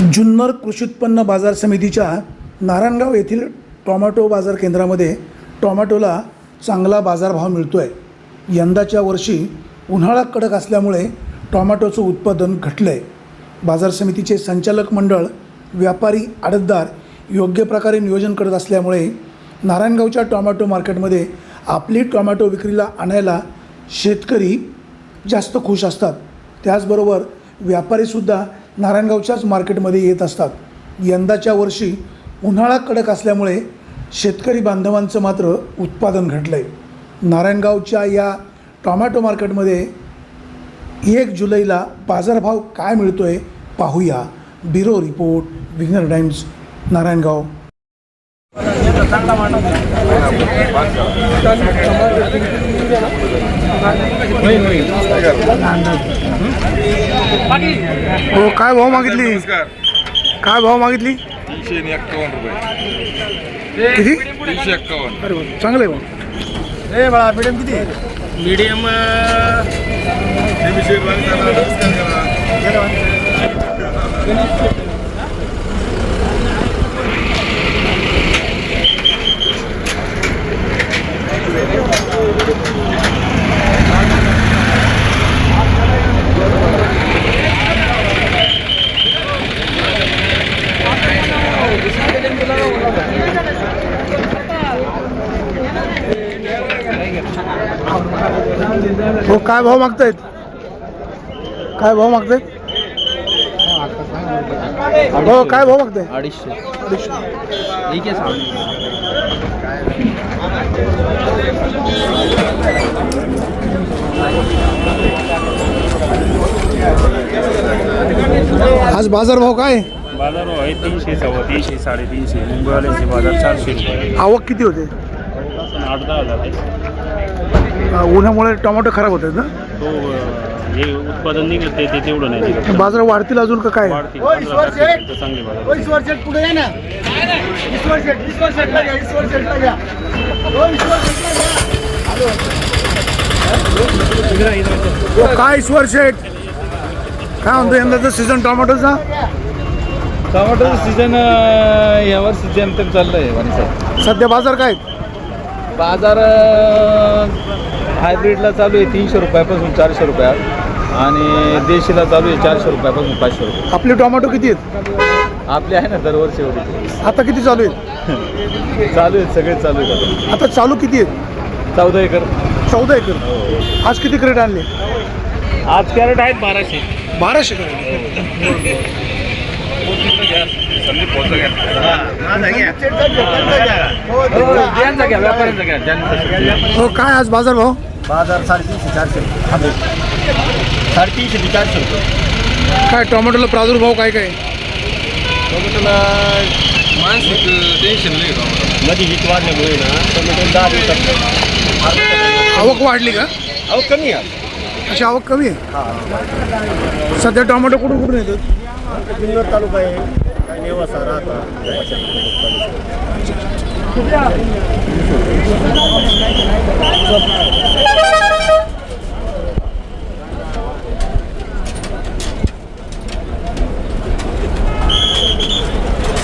जुन्नर कृषी उत्पन्न बाजार समितीच्या नारायणगाव येथील टॉमॅटो बाजार केंद्रामध्ये टॉमॅटोला चांगला बाजारभाव मिळतो आहे यंदाच्या वर्षी उन्हाळा कडक असल्यामुळे टॉमॅटोचं उत्पादन घटलं आहे बाजार समितीचे संचालक मंडळ व्यापारी आडतदार योग्य प्रकारे नियोजन करत असल्यामुळे नारायणगावच्या टॉमॅटो मार्केटमध्ये आपली टॉमॅटो विक्रीला आणायला शेतकरी जास्त खुश असतात. त्याचबरोबर व्यापारीसुद्धा नारायणगावच्याच मार्केटमध्ये येत असतात. यंदाच्या वर्षी उन्हाळा कडक असल्यामुळे शेतकरी बांधवांचं मात्र उत्पादन घटलं आहे नारायणगावच्या या टॉमॅटो मार्केटमध्ये एक जुलैला बाजारभाव काय मिळतो आहे पाहूया. ब्युरो रिपोर्ट विग्नर टाइम्स नारायणगाव. हो काय भाव मागितली? नमस्कार. काय भाव मागितली? किती? अरे वा चांगलं आहे भाऊ ए बाळा मीडियम किती? मीडियम काय भाव मागतायत? काय भाव मागतायत? हो काय भाव मागताय अडीचशे. अडीचशे. ठीक आहे सांग आज बाजार भाव काय? बाजार भाव आहे तीनशे सव्वा तीनशे साडेतीनशे. मुंबईवाल्यांचे बाजार चारशे रुपये. आवक किती होते? आठ दहा हजार. आहे अ, उन्हामुळे टोमॅटो खराब होतात ना? तो अं, जे उत्पादन निघत ते ते तेवढं नाही निघत. बाजार वाढतील अजून का काय? वाढतील. पंधरा तारखेपर्यंत चांगले बाजार. ईश्वर शेट पुढे आहे ना. ईश्वर शेट ईश्वर शेटला घ्या ईश्वर शेटला घ्या. हो, ईश्वर शेटला घ्या. हो, काय ईश्वर शेठ? काय म्हणतो यंदाचा सीझन टोमॅटोचा? टमाटोचं सीझन यावर सीझन तर चाललंय वाणी साहेब. सध्या बाजार काय आहेत? बाजार हायब्रिडला चालू आहे तीनशे रुपयापासून चारशे रुपयात आणि देशीला चालू आहे चारशे रुपयापासून पाचशे रुपये. आपले टोमॅटो किती आहेत? आपले आहे ना दरवर्षी एवढे. आता किती चालू आहेत? चालू आहेत सगळे चालू आहेत आता. चालू किती आहेत? आता चौदा एकर. चौदा एकर. आज किती क्रेट आणले? आज कॅरेट आहेत बाराशे. बाराशे क्रेट हो काय आज बाजार भाव? बाजार साडेतीनशे चारशे. साडेतीनशे ते चारशे रुपये. काय टोमॅटोला प्रादुर्भाव काय काय? टोमॅटोला मानसिक टेन्शन नाही का मध्ये हीट वाढल्यामुळे ना टोमॅटो दहा दिवसात आवक वाढली का? अहो कमी आहे. अशी आवक कमी आहे? सध्या टोमॅटो कुठून कुठून जुन्नर तालुका आहे.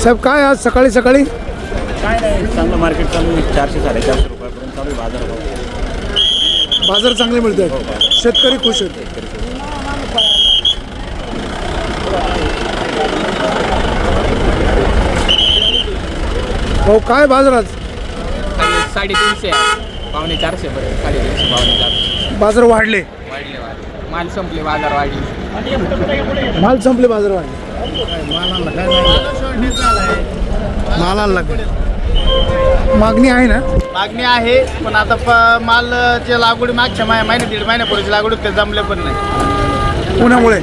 साहेब काय आज सकाळी सकाळी? काय नाही चांगलं मार्केट चालू आहे. चारशे साडेचारशे रुपयापर्यंत चालू आहे. बाजार भाव. बाजार चांगले मिळत आहेत. शेतकरी खुश आहेत. हो काय बाजारात? साडेतीनशे आहे. पावणे चारशे पर्यंत साडेतीनशे पावणे चारशे. बाजार वाढले. वाढले वाढले. माल संपले बाजार वाढले. माल संपले बाजार वाढले. मालाला लागले. मागणी आहे ना? मागणी आहे पण आता प मालच्या लागवडी मागच्या महिन्या महिन्या दीड महिन्यापूर्वीची लागवड ते जमले पण नाही. उन्हामुळे?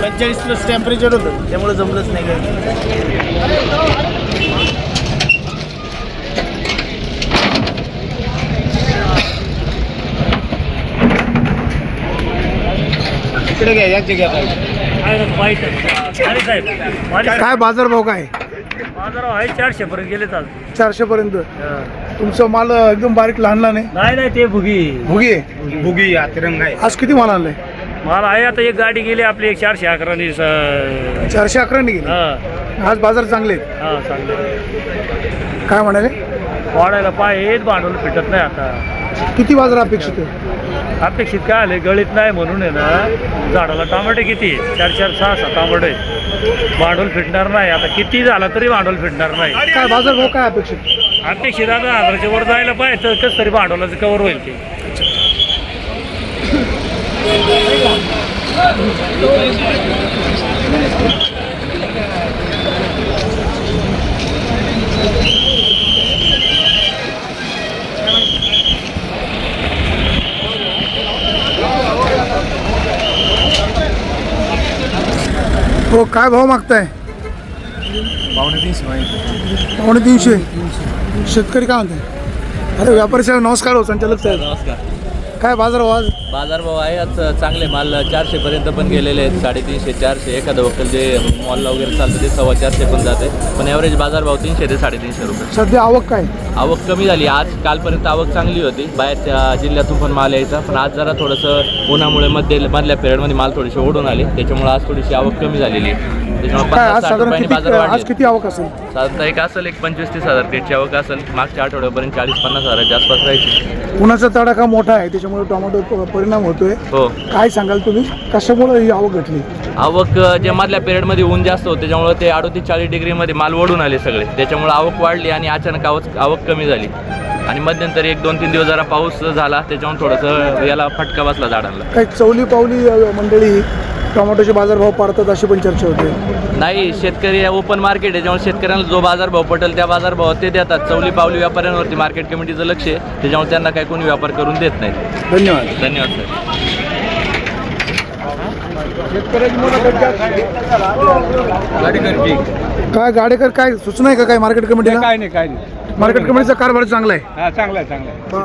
पंचेचाळीस प्लस टेम्परेचर होतं. त्यामुळे जमलंच नाही काही. इकडे घ्या यांचे घ्या काय बाजार भाव काय? बाजार आहे चारशे पर्यंत गेले चाल. चारशे पर्यंत तुमचं माल एकदम बारीक लहान लहान आहे. नाही नाही ते भुगी. भुगी? आहे भुगी तिरंगा आहे. आज किती माल आणलाय? मला आहे आता एक गाडी गेली आपली एक चारशे अकरानी स- चारशे अकराने गेली? हा. आज बाजार चांगले आहेत. हा चांगलं काय म्हणाले? वाढायला पाहिजे भांडवल फिटत नाही आता. किती बाजार अपेक्षित आहे? अपेक्षित काय आले गळीत नाही म्हणून आहे ना झाडाला टमाटे किती? चार चार सहा सहा टमाटे भांडवल फिटणार नाही. आता किती झाला तरी भांडवल फिटणार नाही. काय बाजार काय अपेक्षित? अपेक्षित आता हजाराच्या वर जायला पाहिजे तर कसं तरी भांडवलाचं कवर होईल ते. हो काय भाव मागताय? पावणे तीनशे शेतकरी काय म्हणते अरे व्यापारी साहेब नमस्कार हो संचालक साहेब. नमस्कार. काय बाजार भाव आज? बाजारभाव आहे आज चांगले माल चारशे पर्यंत पण गेलेले आहेत साडेतीनशे चारशे. एखादं वक्कल जे मॉलला वगैरे चालतं ते सव्वा चारशे पण जाते. पण ॲव्हरेज बाजारभाव तीनशे ते साडेतीनशे रुपये. सध्या आवक काय? आवक कमी झाली. आज कालपर्यंत आवक चांगली होती. बाहेरच्या जिल्ह्यातून पण माल यायचा. पण आज जरा थोडंसं उन्हामुळे मध्ये मधल्या पिरियडमध्ये माल थोडेसे ओढून आले. त्याच्यामुळे आज थोडीशी आवक कमी झालेली आहे. आज किती आवक असेल? साधारणतः एक असेल एक पंचवीस तीस हजार. पेटची आवक असेल. मागच्या आठवड्यापर्यंत चाळीस पन्नास हजाराच्या आसपास राहायची. उन्हाचा तडाखा मोठा आहे त्याच्यामुळे टोमॅटो परिणाम होतोय. हो. काय सांगाल तुम्ही? कशामुळे ही आवक घटली आवक अ, जे मधल्या पिरियडमध्ये ऊन जास्त होते त्याच्यामुळे ते अडोतीस चाळीस डिग्रीमध्ये माल ओढून आले सगळे. त्याच्यामुळे आवक वाढली आणि अचानक आवक आवक कमी झाली. आणि मध्यंतरी एक दोन तीन दिवस जरा पाऊस झाला त्याच्यामुळे थोडंसं याला फटका बसला झाडांना. काही चवली पावली अ, मंडळी टोमॅटोचे बाजारभाव पाडतात अशी पण चर्चा होते. नाही शेतकरी ओपन मार्केट आहे त्याच्यामुळे शेतकऱ्यांना जो बाजारभाव पटेल त्या बाजारभावात ते देतात. चौली पावली व्यापाऱ्यांवरती मार्केट कमिटीचं लक्ष आहे त्याच्यामुळे त्यांना काही कोणी व्यापार करून देत नाही. धन्यवाद. धन्यवाद सर. काय गाडेकर काय सूचना आहे का काय मार्केट कमिटीला काय नाही काय नाही. मार्केट कमिटीचा कारभार चांगला आहे. हा चांगलं आहे चांगलं आहे.